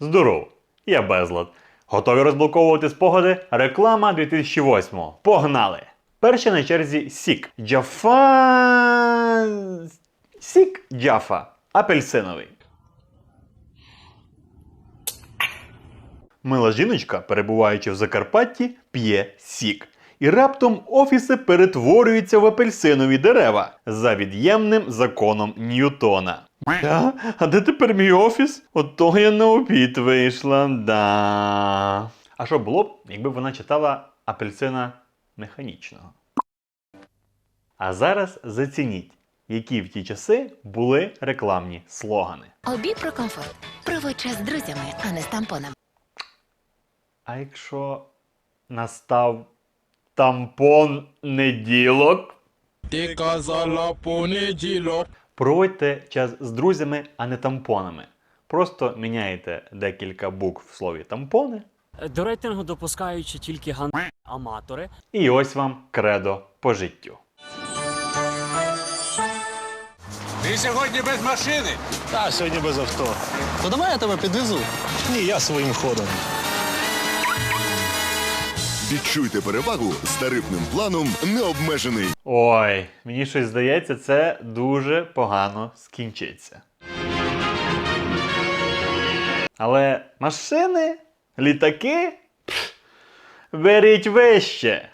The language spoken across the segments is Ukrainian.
Здоров, я безлад. Готові розблоковувати спогади? Реклама 2008. Погнали! Перший на черзі Сік. Джафа. Сік Джафа. Апельсиновий. Мила жіночка, перебуваючи в Закарпатті, п'є сік. І раптом офіси перетворюються в апельсинові дерева за від'ємним законом Ньютона. А, а де тепер мій офіс? От того я на обід вийшла, да. А що було б, якби вона читала апельсина механічного? А зараз зацініть, які в ті часи були рекламні слогани. Обій про комфорт. Проводь час з друзями, а не з тампоном. А якщо настав тампон неділок, Ти казала понеділок. Проводьте час з друзями, а не тампонами. Просто міняєте декілька букв в слові тампони, До рейтингу допускаючи тільки ган аматори. і ось вам кредо по життю. Ти сьогодні без машини. Та, сьогодні без авто. То давай я тебе підвезу. Ні, я своїм ходом. Відчуйте перевагу з тарифним планом необмежений. Ой, мені щось здається, це дуже погано скінчиться. Але машини, літаки. Беріть вище.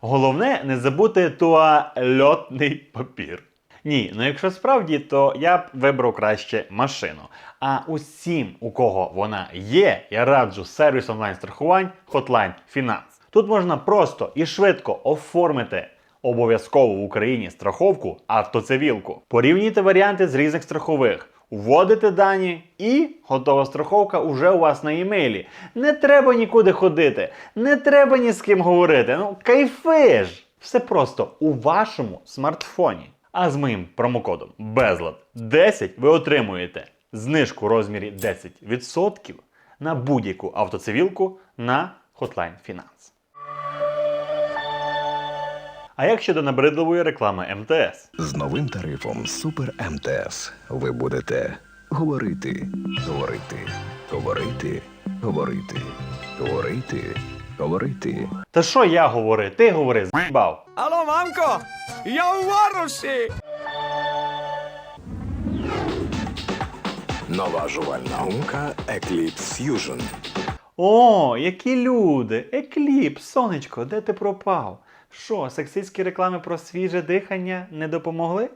Головне не забути туальотний папір. Ні, ну якщо справді, то я б вибрав краще машину. А усім, у кого вона є, я раджу сервіс онлайн-страхувань Hotline Finance. Тут можна просто і швидко оформити обов'язково в Україні страховку автоцивілку. Порівнюйте варіанти з різних страхових. Вводите дані і готова страховка уже у вас на імейлі. Не треба нікуди ходити, не треба ні з ким говорити. Ну, кайфи ж! Все просто у вашому смартфоні. А з моїм промокодом безлад 10 ви отримуєте знижку в розмірі 10% на будь-яку автоцивілку на Hotline Finance. А як щодо набридливої реклами МТС? З новим тарифом Супер МТС ви будете говорити, говорити, говорити, говорити, говорити, говорити. Та що я говорю? Ти говори, з**бав. Алло, мамко! Я у варуші! Нова жувальна гумка Eclipse Fusion. О, які люди! Екліп, сонечко, де ти пропав? Що, сексистські реклами про свіже дихання не допомогли?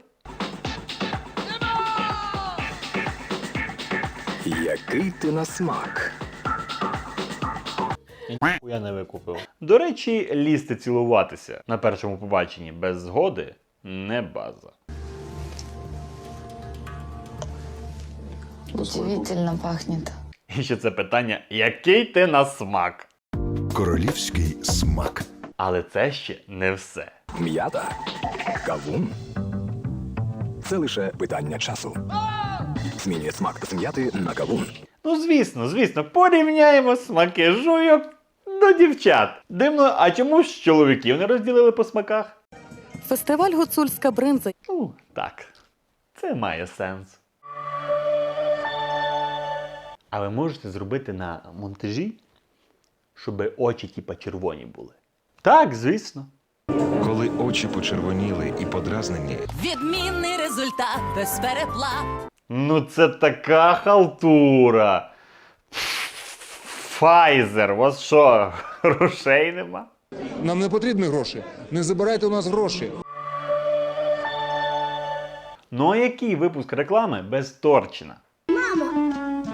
Який ти на смак? Я не викупив. До речі, лізти цілуватися на першому побаченні без згоди не база. Удивительно пахнет. І ще це питання, який ти на смак? Королівський смак. Але це ще не все. М'ята? Кавун? Це лише питання часу. Змінює смак та м'яти на кавун. Ну, звісно, звісно, порівняємо смаки жуйок до дівчат. Дивно, а чому ж чоловіків не розділили по смаках? Фестиваль Гуцульська бринза Ну, так, це має сенс. А ви можете зробити на монтажі, щоб очі типа червоні були? Так, звісно. Коли очі почервоніли і подразнені, Відмінний результат без перепла. Ну це така халтура. Файзер, у вас що, грошей нема? Нам не потрібні гроші. Не забирайте у нас гроші. Ну а який випуск реклами без Торчина?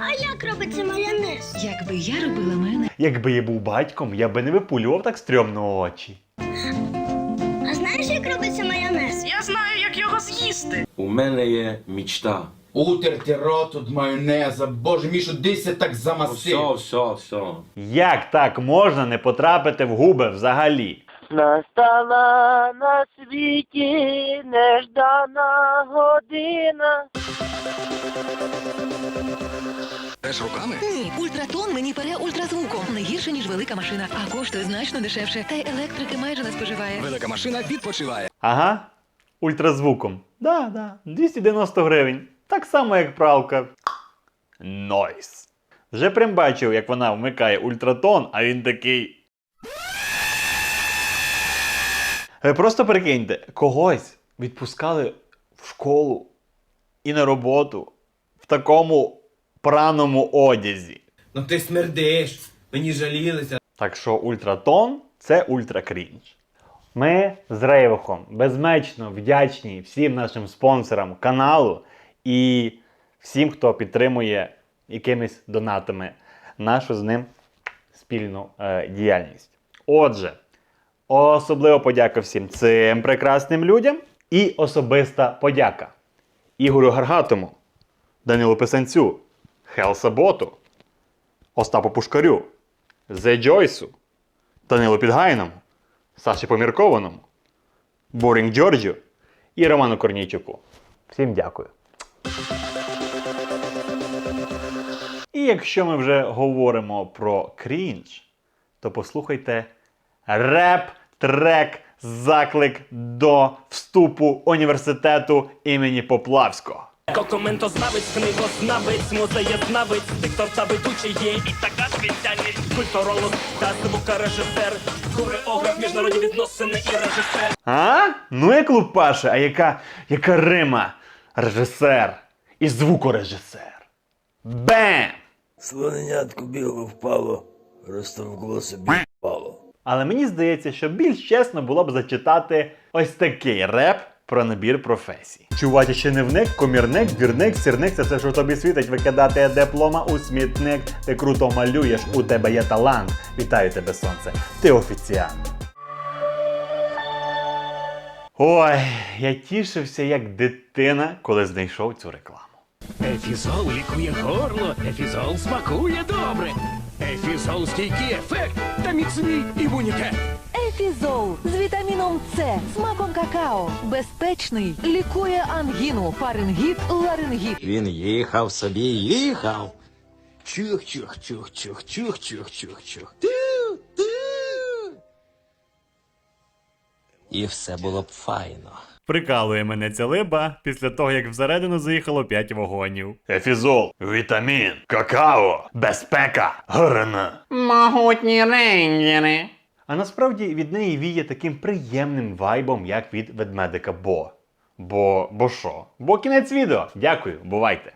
А як робиться майонез? Якби я робила мене. Якби я був батьком, я би не випулював так стрьомно очі. А знаєш, як робиться майонез? Я знаю, як його з'їсти. У мене є мічта. Утерти рот від майонеза. Боже мій, що десь я так замасив. Все, все, все. Як так можна не потрапити в губи взагалі? Настала на світі неждана година. Теж руками? Ні, ультратон мені пере ультразвуком. Не гірше, ніж велика машина, а коштує значно дешевше. Та й електрики майже не споживає. Велика машина відпочиває. Ага, ультразвуком. Да, да, 290 гривень. Так само, як пралка. Нойс. Вже прям бачив, як вона вмикає ультратон, а він такий. Ви просто прикиньте, когось відпускали в школу і на роботу в такому праному одязі. Ну ти смердиш, мені жалілися. Так що ультратон це ультракрінж. Ми з Рейвохом безмечно вдячні всім нашим спонсорам каналу і всім, хто підтримує якимись донатами нашу з ним спільну е, діяльність. Отже, особливо подяка всім цим прекрасним людям і особиста подяка Ігорю Гаргатому, Данилу Писанцю, Хелсаботу, Остапу Пушкарю, Зе Джойсу, Данилу Підгайному, Саші Поміркованому, Борінг Джорджу і Роману Корнійчуку. Всім дякую. І якщо ми вже говоримо про крінж, то послухайте реп-трек заклик до вступу університету імені Поплавського. Коментознавець, книгознавець, музеєзнавець, диктор та ведучий є і така спеціальність. Культуролог та звукорежисер, хореограф, міжнародні відносини і режисер. А? Ну як лупаше, а яка, яка рима? Режисер і звукорежисер. Бем! Слоненятку біло впало, розтовкло собі впало. Але мені здається, що більш чесно було б зачитати ось такий реп про набір професій. Чувати ще не вник, комірник, двірник, сірник це все, що тобі світить, викидати диплома у смітник. Ти круто малюєш, у тебе є талант. Вітаю тебе, сонце. Ти офіціант. Ой, я тішився як дитина, коли знайшов цю рекламу. Ефізол лікує горло, ефізол смакує добре. Ефізол стійкий ефект та міцний імунітет. Ефізол з вітаміном С, смаком какао, безпечний, лікує ангіну, фарингіт, ларингіт. Він їхав собі, їхав. Чух, чух, чух, чух, чух, чух, чух, чух. Ту, ту. І все було б файно. Прикалує мене ця либа після того, як всередину заїхало 5 вагонів. Ефізол, вітамін, какао, безпека, гарна. Могутні рейнджери. А насправді від неї віє таким приємним вайбом, як від ведмедика Бо. Бо, бо що? Бо кінець відео. Дякую, бувайте.